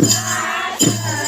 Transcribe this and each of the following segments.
Yeah.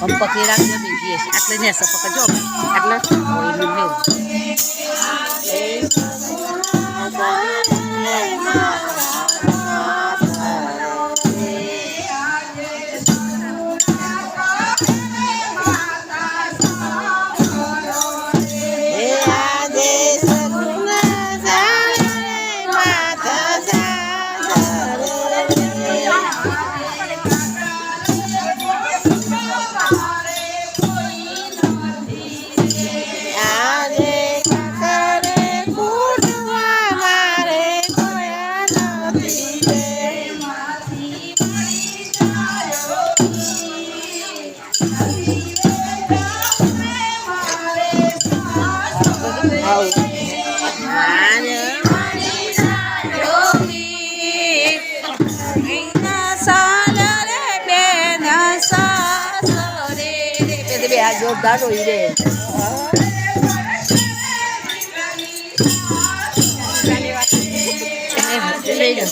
પંપકી રાખજો બીજી આટલે ને સપક જો આટલે ઓઈલું મેં જોરદાર રોઈ રે લઈ લો.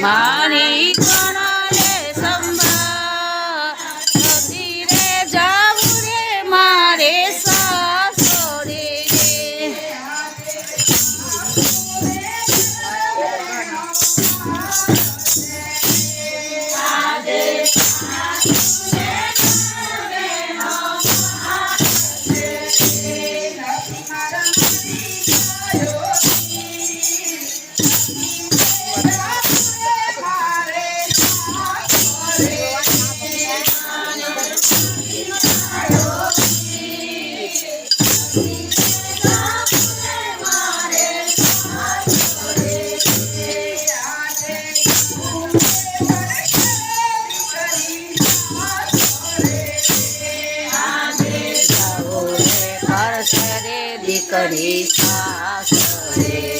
Money. દીકરી સાસરે મારી